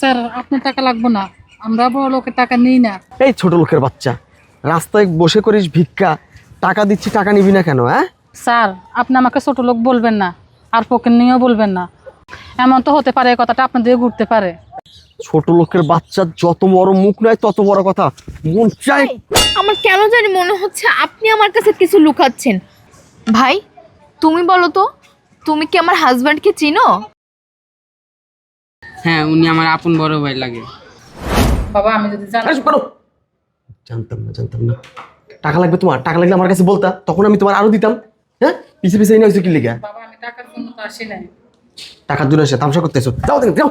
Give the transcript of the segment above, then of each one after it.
Sir আপনার টাকা লাগবে না। আমরা বড় লোকের টাকা নিই না। এই ছোট লোকের বাচ্চা রাস্তায় বসে করিস ভিক্ষা টাকা দিচ্ছি টাকা নিবি না কেন হ্যাঁ? স্যার আপনি আমাকে ছোট লোক বলবেন না আর পকেট নিয়েও বলবেন না। এমন তো হতে পারে এই কথাটা আপনার দিয়ে ঘুরতে পারে। ছোট লোকের বাচ্চা যত বড় মুখ নয় তত বড় কথা। মন চাই আমার কেন জানি মনে হচ্ছে আপনি আমার কাছে কিছু লুকাচ্ছেন। ভাই তুমি বলো তো তুমি কি আমার হাজব্যান্ডকে চিনো? হ্যাঁ উনি আমার আপন বড় ভাই লাগে। বাবা আমি যদি জানি করো। জানতাম না জানতাম না। টাকা লাগবে তোমার টাকা লাগলে আমার কাছে বলতা তখন আমি তোমার আরও দিতাম। হ্যাঁ? পিছে পিছে এনে হয়েছে কি লিখে বাবা আমি টাকার জন্য তো আসি নাই। টাকার জন্য এসে তামসা করতেছো। যাও দেখে যাও।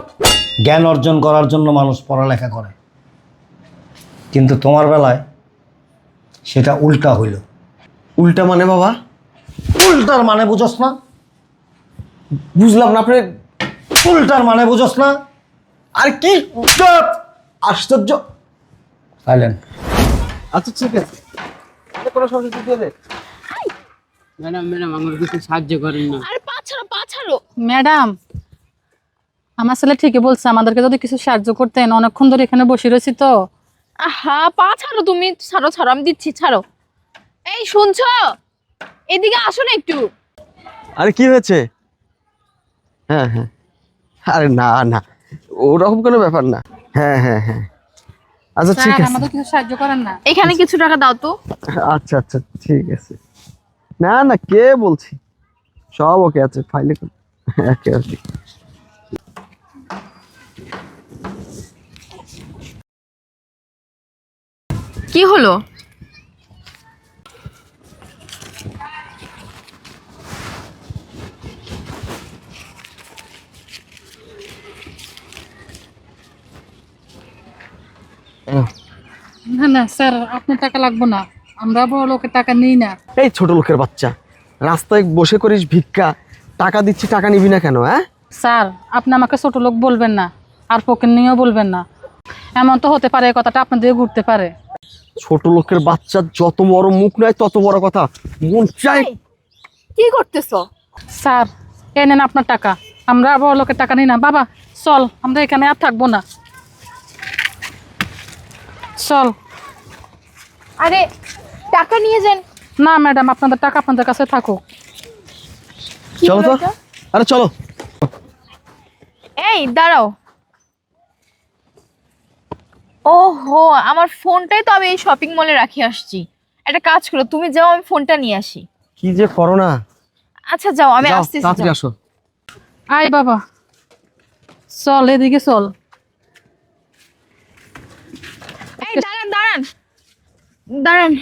জ্ঞান অর্জন করার জন্য মানুষ পড়ালেখা করে। কিন্তু তোমার বেলায় সেটা উল্টা হইল। উল্টা মানে বাবা? উল্টার মানে বুঝোস না। বুঝলাম না আপনি উল্টার মানে বুঝোস না। আর কি? চুপ! আশ্চর্য। সাইলেন্ট আচ্ছা ঠিক আছে। আরে কোনো সমস্যা দিয়ে দে। ম্যাডাম ম্যাডাম আমার কিছু সাহায্য করেন না। আরে পা ছাড়ো পা ছাড়ো ম্যাডাম আমার ছেলে ঠিকই বলছে আমাদেরকে যদি কিছু সাহায্য করতেন অনেকক্ষণ ধরে এখানে বসে রয়েছি তো। আহা পা ছাড়ো তুমি। ছাড়ো ছাড়ো আমি দিচ্ছি ছাড়ো। এই শুনছো? এদিকে আসো না একটু। আরে কি হয়েছে? হ্যাঁ হ্যাঁ। আরে না না। ওরকম কোনো ব্যাপার না। হ্যাঁ হ্যাঁ হ্যাঁ। আচ্ছা ঠিক আছে। আমাদের কিছু সাহায্য করেন না। এখানে কিছু টাকা দাও তো। আচ্ছা আচ্ছা ঠিক আছে। না না কে বলছি? সব ওকে আছে ফাইলে ওকে ওকে। কি হলো? না না স্যার আপনার টাকা লাগবে না। আমরা বড় লোকের টাকা নিই না। এই ছোট লোকের বাচ্চা রাস্তায় বসে করিস ভিক্ষা টাকা দিচ্ছি টাকা নিবি না কেন হ্যাঁ? স্যার আপনি আমাকে ছোট লোক বলবেন না আর পকেট নিয়েও বলবেন না। এমন তো হতে পারে এই কথাটা আপনার দিয়ে ঘুরতে পারে। ছোট লোকের বাচ্চার যত বড় মুখ নয় তত বড় কথা। মন চাই কি করতেছো? স্যার এ নেন আপনার টাকা। আমরা বড় লোকের টাকা নিই না। বাবা চল আমরা এখানে আর থাকব না। চল। আরে টাকা নিয়ে যান। না ম্যাডাম আপনাদের টাকা আপনাদের কাছে থাকুক। চলো তো। আরে চলো। এই দাঁড়াও। ওহো আমার ফোনটাই তো আমি এই শপিং মলে রাখি আসছি। একটা কাজ করো তুমি যাও আমি ফোনটা নিয়ে আসি। কি যে করো না আচ্ছা যাও আমি আসতেছি তাড়াতাড়ি আসো। আয় বাবা। চল এদিকে চল এই দাঁড়ান দাঁড়ান দাঁড়ান।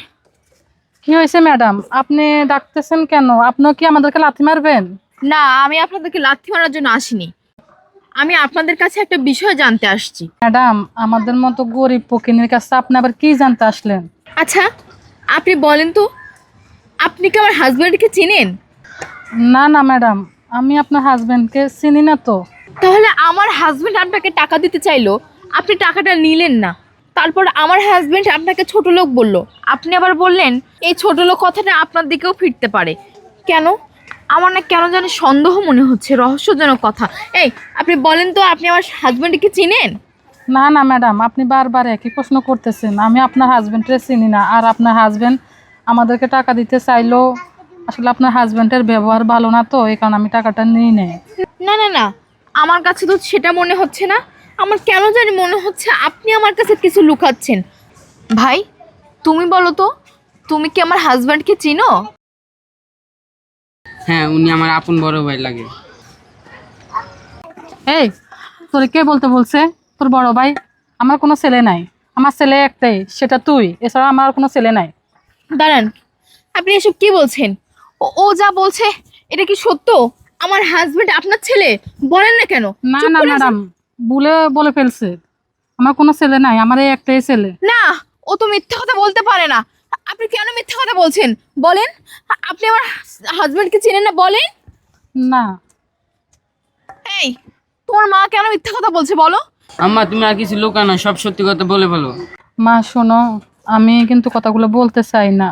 কি হয়েছে ম্যাডাম? আপনি ডাকতেছেন কেন? আপনিও কি আমাদেরকে লাথি মারবেন? না আমি আপনাদেরকে লাথি মারার জন্য আসিনি। আমি আপনাদের কাছে একটা বিষয় জানতে আসছি। ম্যাডাম আমাদের মতো গরিব পকিনের কাছে আপনি আবার কি জানতে আসলেন? আচ্ছা আপনি বলেন তো আপনি কি আমার হাজব্যান্ডকে চিনেন? না না ম্যাডাম আমি আপনার হাজবেন্ডকে চিনি না তো। তাহলে আমার হাজবেন্ড আপনাকে টাকা দিতে চাইলো আপনি টাকাটা নিলেন না। তারপর আমার হাজবেন্ড আপনাকে ছোট লোক বলল। আপনি আবার বললেন এই ছোট লোক কথাটা আপনার দিকেও ফিরতে পারে। কেন? আমার না কেন জানি সন্দেহ মনে হচ্ছে রহস্যজনক কথা। এই আপনি বলেন তো আপনি আমার হাজবেন্ডকে চিনেন? না না ম্যাডাম আপনি বারবার একই প্রশ্ন করতেছেন। আমি আপনার হাজবেন্ডকে চিনি না আর আপনার হাজবেন্ড আমাদেরকে টাকা দিতে চাইলো। আসলে আপনার হাজবেন্ডের ব্যবহার ভালো না তো এই কারণে আমি টাকাটা নিই নেই। না না না আমার কাছে তো সেটা মনে হচ্ছে না। আমার কেন জানি মনে হচ্ছে আপনি আমার কাছে কিছু লুকাচ্ছেন। ভাই তুমি বলো তো তুমি কি আমার হাজব্যান্ডকে চিনো? হ্যাঁ উনি আমার আপন বড় ভাই লাগে। এই তোর কে বলতে বলছে? তোর বড় ভাই? আমার কোনো ছেলে নাই। আমার ছেলে একটাই সেটা তুই। এছাড়া আমার কোনো ছেলে নাই। দাঁড়ান আপনি এসব কি বলছেন? ও ও যা বলছে এটা কি সত্য? আমার হাজবেন্ড আপনার ছেলে? বলেন না কেন। না না ম্যাডাম। বলে বলে ফেলছে। আমার কোনো ছেলে নাই আমার এই একটাই ছেলে। না ও তো মিথ্যা কথা বলতে পারে না। আপনি কেন মিথ্যা কথা বলছেন? বলেন। আপনি আমার হাজবেন্ডকে চেনেন না? বলেন। না। এই তোমার মা কেন মিথ্যা কথা বলছে বলো? আম্মা তুমি আর কিছু লুকানো সব সত্যি কথা বলে বলো মা শোনো আমি কিন্তু কথাগুলো বলতে চাই না।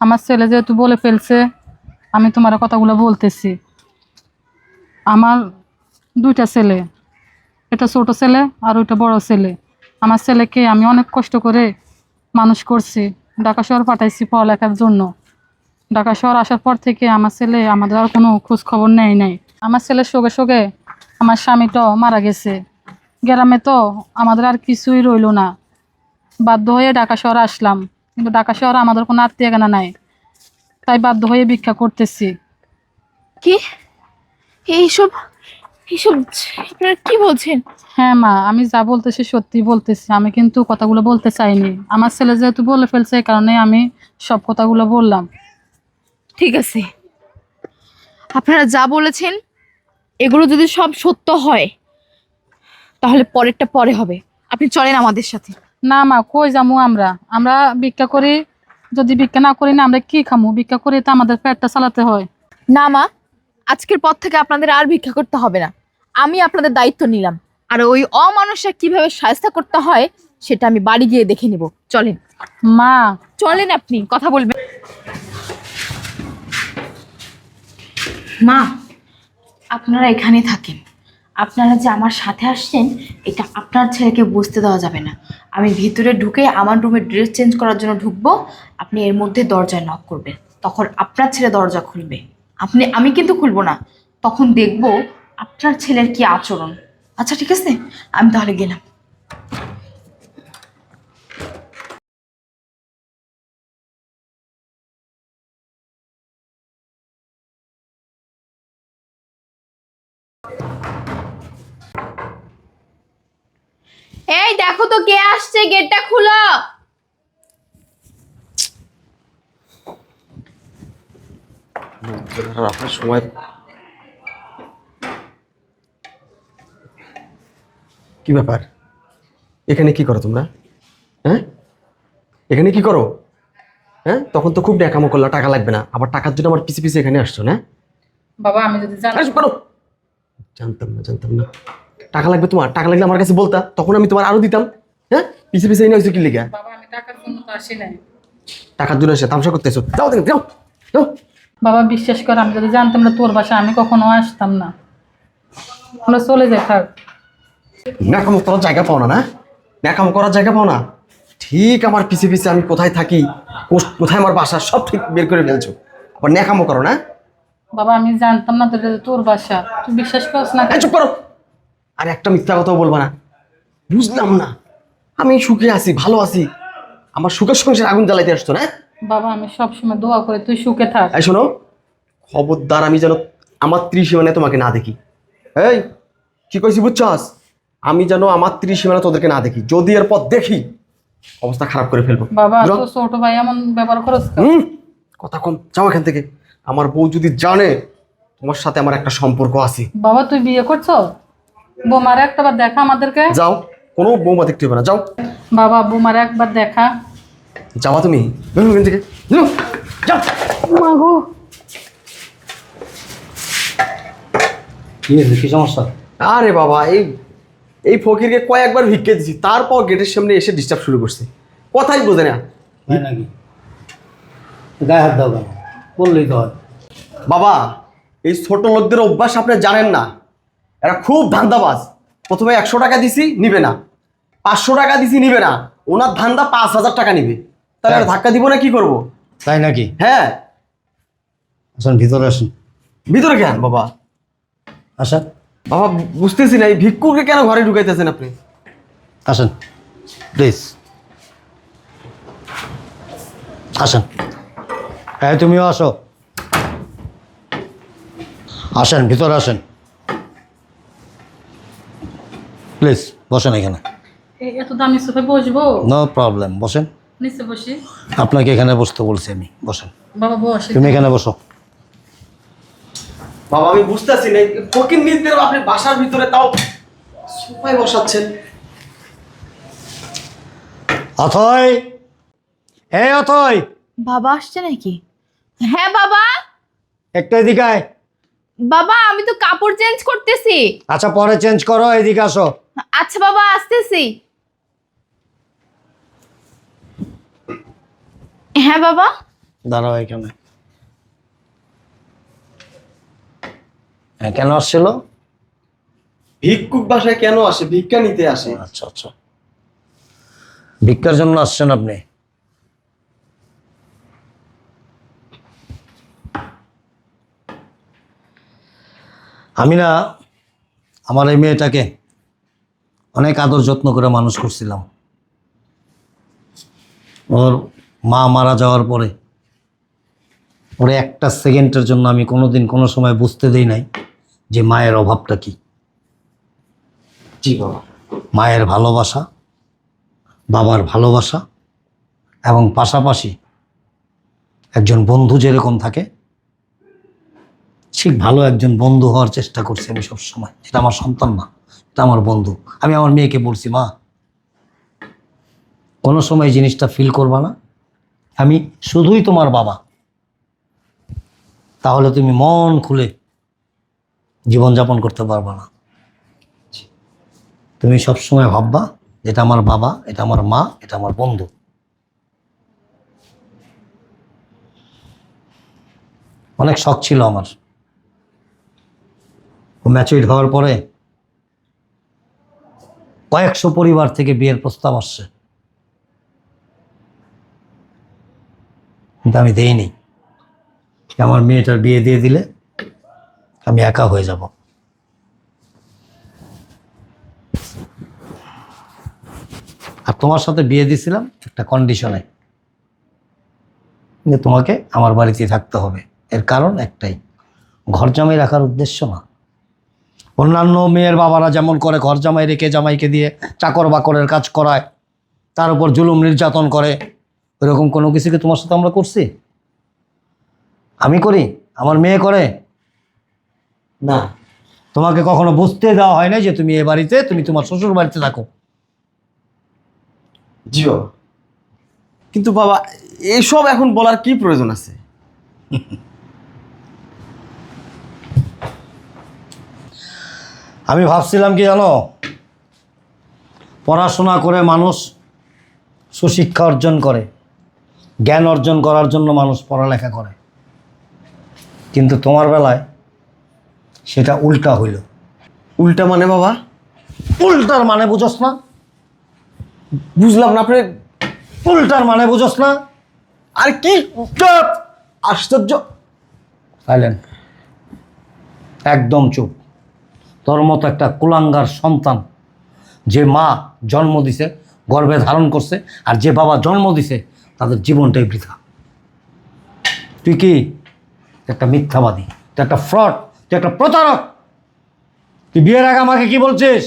আমার ছেলে যেহেতু বলে ফেলছে আমি তোমার কথাগুলো বলতেছি। আমার দুইটা ছেলে। এটা ছোট ছেলে আর ওইটা বড় ছেলে। আমার ছেলেকে আমি অনেক কষ্ট করে মানুষ করছি। ঢাকা শহর পাঠাইছি পড়ালেখার জন্য। ঢাকা শহর আসার পর থেকে আমার ছেলে আমাদের আর কোনো খোঁজ খবর নেয় নাই। আমার ছেলের সঙ্গে সঙ্গে আমার স্বামীটাও মারা গেছে। গ্রামে তো আমাদের আর কিছুই রইল না। বাধ্য হয়ে ঢাকা শহরে আসলাম। কিন্তু ঢাকা শহরে আমাদের কোনো আত্মীয় কেনা নাই। তাই বাধ্য হয়ে ভিক্ষা করতেছি। কি? এইসব এইসব আপনারা কি বলছেন? হ্যাঁ মা আমি যা বলতেছি সত্যি বলতেছি। আমি কিন্তু কথাগুলো বলতে চাইনি। আমার ছেলে যেহেতু বলে ফেলছে এই কারণে আমি সব কথাগুলো বললাম। ঠিক আছে। আপনারা যা বলেছেন এগুলো যদি সব সত্য হয় তাহলে পরেরটা পরে হবে। আপনি চলেন আমাদের সাথে। না মা কই যামু আমরা? আমরা ভিক্ষা করি যদি ভিক্ষা না করি না আমরা কি খামু? ভিক্ষা করি তো আমাদের পেটটা চালাতে হয়। না মা আজকের পর থেকে আপনাদের আর ভিক্ষা করতে হবে না। আমি আপনাদের দায়িত্ব নিলাম। আর ওই অমানুষরা কীভাবে সাহায্য করতে হয় সেটা আমি বাড়ি গিয়ে দেখে নিব। চলেন। মা। চলেন আপনি কথা বলবেন। মা আপনারা এখানে থাকেন। আপনারা যে আমার সাথে আসছেন এটা আপনার ছেলেকে বুঝতে দেওয়া যাবে না। আমি ভিতরে ঢুকে আমার রুমে ড্রেস চেঞ্জ করার জন্য ঢুকবো। আপনি এর মধ্যে দরজায় নক করবেন। তখন আপনার ছেলে দরজা খুলবে। আপনি, আমি কিন্তু খুলবো না। তখন দেখব আপনার ছেলের কি আচরণ। আচ্ছা ঠিক আছে? আমি তাহলে গেলাম। এই দেখো তো কে আসছে, গেটটা খুলো। রাখার সময় কি ব্যাপার? এখানে কি করো তোমরা? হ্যাঁ? এখানে কি করো? হ্যাঁ? তখন তো খুব ডেকামো করল টাকা লাগবে না। আবার টাকার জন্য আমার পিছে পিছে এখানে আসছো না? বাবা আমি যদি জানি জানতাম না জানতাম না। টাকা লাগবে তোমার টাকা লাগলে আমার কাছে বলতা। তখন আমি তোমার আরও দিতাম। হ্যাঁ? পিছে পিছে এনে হয়েছে কি লিখা বাবা আমি টাকার জন্য তো আসি নাই। টাকার জন্য এসে তামসা করতেছো। যাও দেখো যাও। যাও। বাবা বিশ্বাস কর আমি যদি জানতাম না তোর বাসা আমি কখনো আসতাম না। আমরা চলে যাই থাক। ন্যাকামো করার জায়গা পাও না না? ন্যাকামো করার জায়গা পাও না? ঠিক আমার পিছে পিছে আমি কোথায় থাকি কোথায় আমার বাসা সব ঠিক বের করে ফেলছো। আবার ন্যাকামো করো না? বাবা আমি জানতাম না তোর তোর বাসা। তুই বিশ্বাস করছ না চুপ করো। আর একটা মিথ্যা কথাও বলবা না। বুঝলাম না। আমি সুখে আছি ভালো আছি। আমার সুখের সংসার আগুন জ্বালাইতে আসছো না? বাবা আমি সবসময় দোয়া করে তুই সুখে থাক। এই শোনো খবরদার আমি যেন আমার ত্রিসীমানে তোমাকে না দেখি। এই কি কইছি বুঝছস? আমি যেন আমার ত্রিসীমানে তোদেরকে না দেখি। যদি এরপর দেখি অবস্থা খারাপ করে ফেলব। বাবা? তো ছোট ভাই এমন ব্যবহার? হুম কথা কম যাও এখান থেকে। আমার বউ যদি জানে তোমার সাথে আমার একটা সম্পর্ক আছে। বাবা তুই বিয়ে করছ? বোমার একটা বার দেখা আমাদেরকে। যাও কোনো বৌমা দেখতে হবে না যাও। বাবা বোমার একবার দেখা। যাওয়া তুমি থেকে। যাও। মাগো কি সমস্যা? আরে বাবা এই এই ফকিরকে কয়েকবার ভিক্ষে দিছি তারপর গেটের সামনে এসে ডিস্টার্ব শুরু করছে। কথাই বোঝে না। নাকি? গায়ে হাত দাও বললেই তো হয়। বাবা এই ছোট লোকদের অভ্যাস আপনি জানেন না। এরা খুব ধান্দাবাজ। প্রথমে একশো টাকা দিছি নিবে না। পাঁচশো টাকা দিছি নিবে না। ওনার ধান্দা পাঁচ হাজার টাকা নিবে। তাহলে আর ধাক্কা দিব না কি করব? তাই নাকি? হ্যাঁ। আসুন ভিতরে আসুন। ভিতরে কেন বাবা? আসেন। বাবা বুঝতেছি না এই ভিক্ষুকে কেন ঘরে ঢুকাইতেছেন আপনি? আসেন প্লিজ আসেন। হ্যাঁ তুমিও আসো। আসেন ভিতরে আসেন। প্লিজ বসেন এখানে। এত দামি সোফে বসবো? নো প্রবলেম বসেন। নিচে বসি। আপনাকে এখানে বসতে বলছি আমি বসেন। বাবা বসে। তুমি এখানে বসো। বাবা আমি বুঝতেছি না এই ফকির নিজদের আপনি বাসার ভিতরে তাও সোফায় বসাচ্ছেন। অথয়! অথয়! বাবা আসছে নাকি? হ্যাঁ বাবা? একটু এদিকে আয়। বাবা আমি তো কাপড় চেঞ্জ করতেছি। আচ্ছা পরে চেঞ্জ করো এদিকে আসো। আচ্ছা বাবা আসতেছি। হ্যাঁ বাবা? দাঁড়াও এখানে। হ্যাঁ কেন আসছিল? ভিক্ষুক বাসায় কেন আসে? ভিক্ষা নিতে আসে। আচ্ছা আচ্ছা। ভিক্ষার জন্য আসছেন আপনি? আমি না আমার এই মেয়েটাকে অনেক আদর যত্ন করে মানুষ করছিলাম। ওর মা মারা যাওয়ার পরে ওর একটা সেকেন্ডের জন্য আমি কোনোদিন কোনো সময় বুঝতে দেই নাই যে মায়ের অভাবটা কি। জি বাবা। মায়ের ভালোবাসা বাবার ভালোবাসা এবং পাশাপাশি একজন বন্ধু যেরকম থাকে ঠিক ভালো একজন বন্ধু হওয়ার চেষ্টা করছি আমি সবসময়। এটা আমার সন্তান না এটা আমার বন্ধু। আমি আমার মেয়েকে বলছি মা কোনো সময় জিনিসটা ফিল করবা না। আমি শুধুই তোমার বাবা। তাহলে তুমি মন খুলে জীবনযাপন করতে পারবা না। তুমি সবসময় ভাববা, এটা আমার বাবা, এটা আমার মা, এটা আমার বন্ধু। অনেক শখ ছিল আমার। ও ম্যাচুইড হওয়ার পরে কয়েকশো পরিবার থেকে বিয়ের প্রস্তাব আসছে। কিন্তু আমি দেইনি। আমার মেয়েটার বিয়ে দিয়ে দিলে আমি একা হয়ে যাব। আর তোমার সাথে বিয়ে দিয়েছিলাম একটা কন্ডিশনে যে তোমাকে আমার বাড়িতে থাকতে হবে। এর কারণ একটাই, ঘর জামাই রাখার উদ্দেশ্য না। অন্যান্য মেয়ের বাবারা যেমন করে ঘর জামাই রেখে জামাইকে দিয়ে চাকর বাকরের কাজ করায়, তার উপর জুলুম নির্যাতন করে এরকম কোনো কিছু কি তোমার সাথে আমরা করছি? আমি করি? আমার মেয়ে করে? না। তোমাকে কখনো বুঝতে দেওয়া হয় না যে তুমি এ বাড়িতে তুমি তোমার শ্বশুর বাড়িতে থাকো? জিও। কিন্তু বাবা এসব এখন বলার কি প্রয়োজন আছে? আমি ভাবছিলাম কি জানো? পড়াশোনা করে মানুষ সুশিক্ষা অর্জন করে। জ্ঞান অর্জন করার জন্য মানুষ পড়ালেখা করে। কিন্তু তোমার বেলায় সেটা উল্টা হইল। উল্টা মানে বাবা? উল্টার মানে বুঝোস না। বুঝলাম না আপনি উল্টার মানে বুঝোস না। আর কি? আশ্চর্য। সাইলেন্ট। একদম চুপ। তোর মতো একটা কুলাঙ্গার সন্তান যে মা জন্ম দিছে গর্ভে ধারণ করছে আর যে বাবা জন্ম দিছে তাদের জীবনটাই বৃথা। তুই কি? একটা মিথ্যাবাদী তুই একটা ফ্রড তুই একটা প্রতারক। তুই বিয়ের আগে আমাকে কি বলছিস?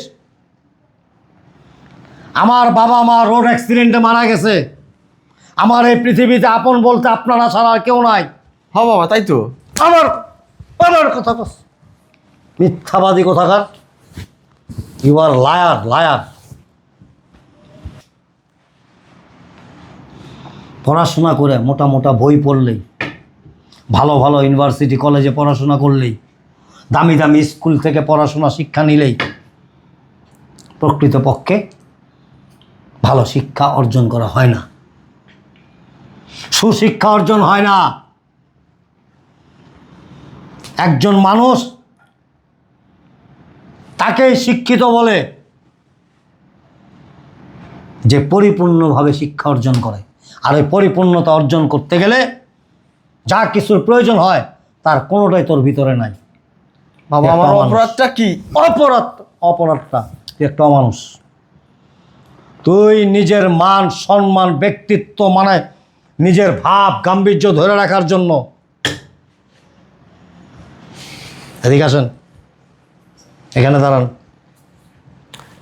আমার বাবা মা রোড অ্যাক্সিডেন্টে মারা গেছে। আমার এই পৃথিবীতে আপন বলতে আপনারা ছাড়া আর কেউ নাই। হ বাবা তাই তো। আবার আবার কথা মিথ্যাবাদী কোথাকার? ইউ আর লায়ার লায়ার পড়াশোনা করে মোটা মোটা বই পড়লেই, ভালো ভালো ইউনিভার্সিটি কলেজে পড়াশোনা করলেই, দামি দামি স্কুল থেকে পড়াশোনা শিক্ষা নিলেই প্রকৃতপক্ষে ভালো শিক্ষা অর্জন করা হয় না। সুশিক্ষা অর্জন হয় না। একজন মানুষ তাকেই শিক্ষিত বলে যে পরিপূর্ণভাবে শিক্ষা অর্জন করে। আর ওই পরিপূর্ণতা অর্জন করতে গেলে যা কিছুর প্রয়োজন হয় তার কোনোটাই তোর ভিতরে নাই। বাবা আমার অপরাধটা কি? অপরাধ অপরাধটা। তুই একটা অমানুষ তুই নিজের মান সম্মান ব্যক্তিত্ব মানে নিজের ভাব গাম্ভীর্য ধরে রাখার জন্য। এদিকে আসেন। এখানে দাঁড়ান।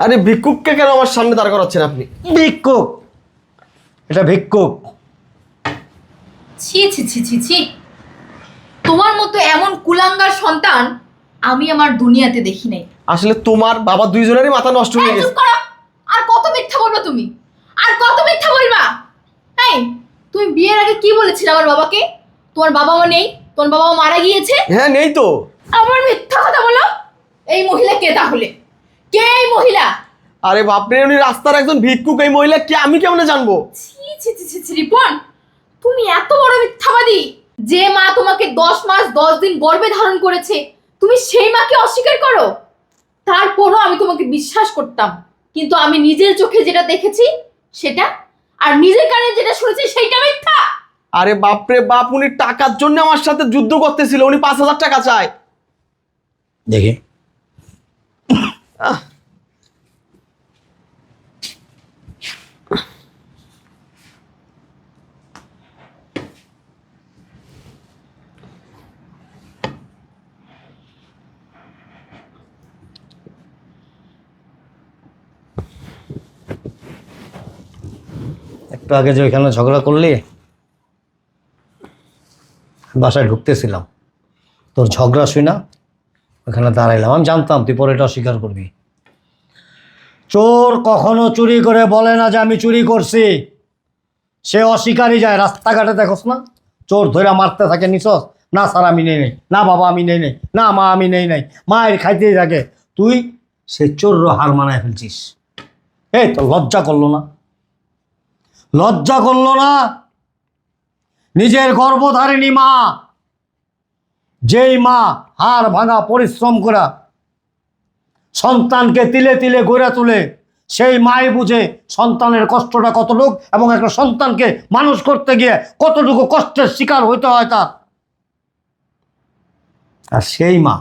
আরে ভিক্ষুককে কেন আমার সামনে দাঁড় করাচ্ছেন আপনি? ভিক্ষুক। এটা ভিক্ষুক। ছি ছি ছি ছি ছি। তোমার মতো এমন কুলাঙ্গার সন্তান আমি আমার দুনিয়াতে দেখি নাই। আসলে তোমার বাবা দুইজনেরই মাথা নষ্ট হয়ে এই, চুপ গেছে। করো। আর কত মিথ্যা বলবা তুমি? আর কত মিথ্যা বলবা? এই তুমি বিয়ের আগে কি বলেছিলে আমার বাবাকে? তোমার বাবা মা নেই তোমার বাবা মা মারা গিয়েছে। হ্যাঁ নেই তো। আমার মিথ্যা কথা বলো। এই মহিলা কে তাহলে? কে এই মহিলা? আরে বাপরে উনি রাস্তার একজন ভিক্ষুক। এই মহিলা কে? আমি কেমনে জানব? ছি ছি ছি ছি ছি রিপন তুমি এত বড় মিথ্যাবাদী। যে মা তোমাকে দশ মাস দশ দিন গর্ভে ধারণ করেছে তুমি সেই মাকে অস্বীকার করো? তারপরও আমি তোমাকে বিশ্বাস করতাম কিন্তু আমি নিজের চোখে যেটা দেখেছি সেটা আর নিজের কানে যেটা শুনেছি সেইটা মিথ্যা। আরে বাপরে বাপ উনি টাকার জন্য আমার সাথে যুদ্ধ করতেছিল উনি পাঁচ হাজার টাকা চায়। দেখি। আহ, একটু আগে যে ওইখানে ঝগড়া করলি, বাসায় ঢুকতেছিলাম। তোর ঝগড়া শুই না ওখানে দাঁড়াইলাম। আমি জানতাম তুই পরে এটা অস্বীকার করবি। চোর কখনো চুরি করে বলে না যে আমি চুরি করছি। সে অস্বীকারই যায়। রাস্তাঘাটে দেখোস না? চোর ধরে মারতে থাকে, নিছস? না স্যার, আমি নেই নেই। না বাবা, আমি নেই নেই। না মা, আমি নেই নেই। মায়ের খাইতেই থাকে। তুই সে চোর হার মানায় ফেলছিস। এই তো লজ্জা করল না। লজ্জা করল না? নিজের গর্ভধারিণী মা, যেই মা হাড় ভাঙা পরিশ্রম করা সন্তানকে তিলে তিলে গড়ে তুলে, সেই মাই বুঝে সন্তানের কষ্টটা কতটুক এবং একটা সন্তানকে মানুষ করতে গিয়ে কতটুকু কষ্টের শিকার হইতে হয় তার? আর সেই মা,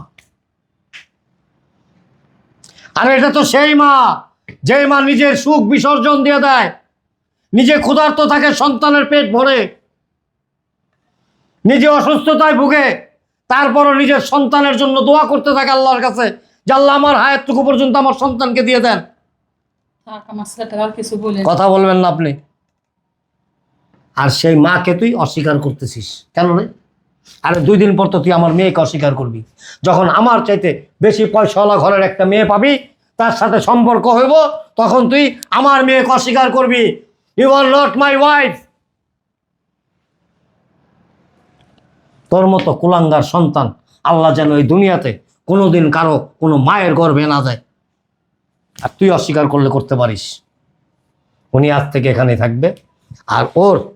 আর এটা তো সেই মা, যেই মা নিজের সুখ বিসর্জন দিয়ে দেয় নিজে ক্ষুধার্ত থাকে সন্তানের পেট ভরে। নিজে অসুস্থতায় ভুগে তারপরও নিজের সন্তানের জন্য দোয়া করতে থাকে আল্লাহর কাছে যে আল্লাহ আমার হায়াতটুকু পর্যন্ত আমার সন্তানকে দিয়ে দেন। কথা বলবেন না আপনি। আর সেই মাকে তুই অস্বীকার করতেছিস। কেন রে? আরে দুই দিন পর তো তুই আমার মেয়েকে অস্বীকার করবি। যখন আমার চাইতে বেশি পয়সাওয়ালা ঘরের একটা মেয়ে পাবি তার সাথে সম্পর্ক হইব তখন তুই আমার মেয়েকে অস্বীকার করবি। You are not my wife তোর মতো কুলাঙ্গার সন্তান আল্লাহ যেন এই দুনিয়াতে কোনোদিন কারও কোনো মায়ের গর্ভে না যায়। আর তুই অস্বীকার করলে করতে পারিস। উনি আজ থেকে এখানে থাকবে। আর ওর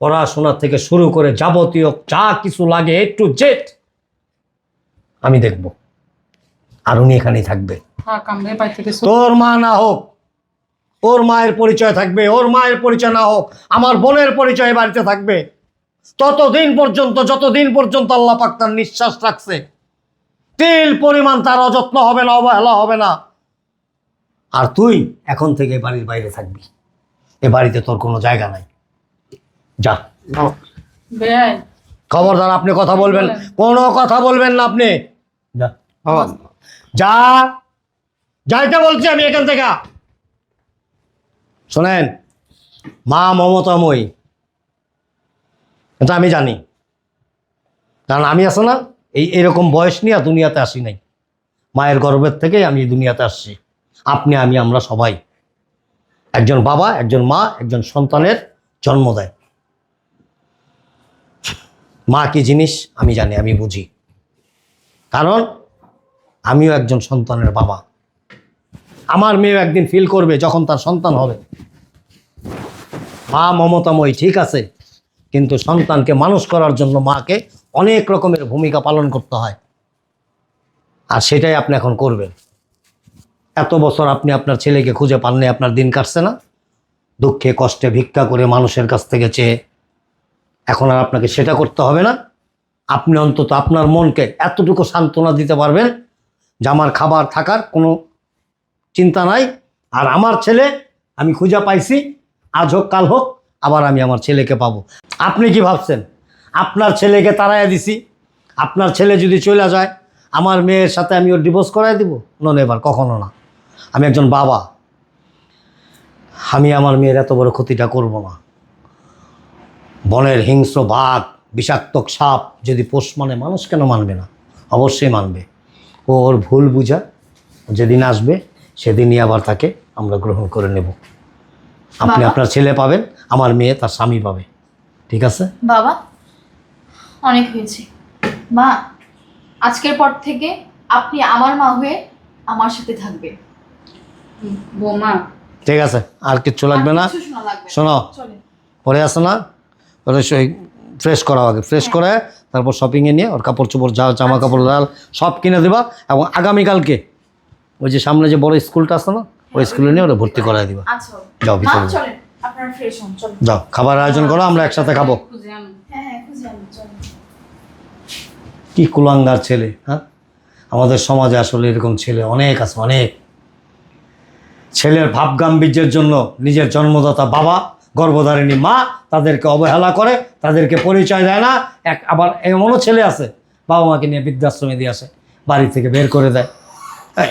পড়াশোনা থেকে শুরু করে যাবতীয় যা কিছু লাগে একটু জেট আমি দেখব। আর উনি এখানেই থাকবে। তোর মা না হোক ওর মায়ের পরিচয় থাকবে ওর মায়ের পরিচয় না হোক আমার বোনের পরিচয় বাড়িতে থাকবে। ততদিন পর্যন্ত যতদিন পর্যন্ত আল্লাহ পাক তার নিঃশ্বাস রাখছে তিল পরিমাণ তার অযত্ন হবে না অবহেলা হবে না। আর তুই এখন থেকে বাড়ির বাইরে থাকবি। এ বাড়িতে তোর কোনো জায়গা নাই। যা। খবরদার আপনি কথা বলবেন। কোনো কথা বলবেন না আপনি। যা। বাবা যা। যাইতে বলছি আমি এখান থেকে। শোনেন, মা মমতাময়ী। এটা আমি জানি। কারণ আমি আছে না, এই এরকম বয়স নিয়ে দুনিয়াতে আসি নাই। মায়ের গর্বের থেকেই আমি দুনিয়াতে আসছি। আপনি, আমি, আমরা সবাই। একজন বাবা, একজন মা, একজন সন্তানের জন্ম দেয়। মা কি জিনিস? আমি জানি, আমি বুঝি। কারণ আমিও একজন সন্তানের বাবা। আমার মেয়ে একদিন ফিল করবে যখন তার সন্তান হবে। মা মমতাময়ী ঠিক আছে, কিন্তু সন্তানকে মানুষ করার জন্য মাকে অনেক রকমের ভূমিকা পালন করতে হয়। আর সেটাই আপনি এখন করবেন। এত বছর আপনি আপনার ছেলেকে খুঁজে পাননি, আপনার দিন কাটছে না। দুঃখে কষ্টে ভিক্ষা করে মানুষের কাছ থেকে চেয়ে এখন আর আপনাকে সেটা করতে হবে না। আপনি অন্তত আপনার মনকে এতটুকু সান্ত্বনা দিতে পারবেন যে আমার খাবার থাকার কোনো চিন্তা নাই। আর আমার ছেলে আমি খুঁজে পাইছি আজ হোক, কাল হোক, আবার আমি আমার ছেলেকে পাবো। আপনি কি ভাবছেন? আপনার ছেলেকে তাড়াইয়া দিছি। আপনার ছেলে যদি চলে যায়, আমার মেয়ের সাথে আমি ওর ডিভোর্স করাই দিব? নন এবার কখনো না। আমি একজন বাবা। আমি আমার মেয়ের এত বড় ক্ষতিটা করব না। বনের হিংস্র বাঘ, বিষাক্ত সাপ যদি পোষ মানে মানুষ কেন মানবে না? অবশ্যই মানবে। ও ওর ভুল বুঝা, যেদিন আসবে, সেদিনই আবার তাকে আমরা গ্রহণ করে নেব। আপনি আপনার ছেলে পাবেন আমার মেয়ে তার স্বামী পাবে। ঠিক আছে? বাবা অনেক হয়েছে। মা আজকের পর থেকে আপনি আমার মা হয়ে আমার সাথে থাকবে বৌমা। ঠিক আছে আর কিচ্ছু লাগবে না? কিছু লাগবে না। শোনো। পরে আসো না? ওরে সেই ফ্রেশ করা আগে। ফ্রেশ করে তারপর শপিংয়ে নিয়ে ওর কাপড় চোপড় যা জামা কাপড় লাল সব কিনে দেবা এবং আগামীকালকে ওই যে সামনে যে বড় স্কুলটা আছে না ওই স্কুলে নিয়ে ওরা ভর্তি করাই দিবা। আচ্ছা যাও ভিতরে। যাও। খাবার আয়োজন করো আমরা একসাথে খাব। হ্যাঁ হ্যাঁ কি কুলাঙ্গার ছেলে হ্যাঁ? আমাদের সমাজে আসলে এরকম ছেলে অনেক আছে অনেক। ছেলের ভাব গাম্ভীর্যের জন্য নিজের জন্মদাতা বাবা গর্ভধারিণী মা তাদেরকে অবহেলা করে তাদেরকে পরিচয় দেয় না। এক আবার এমনও ছেলে আছে বাবা মাকে নিয়ে বৃদ্ধাশ্রমে দিয়ে আসে বাড়ি থেকে বের করে দেয়। এই,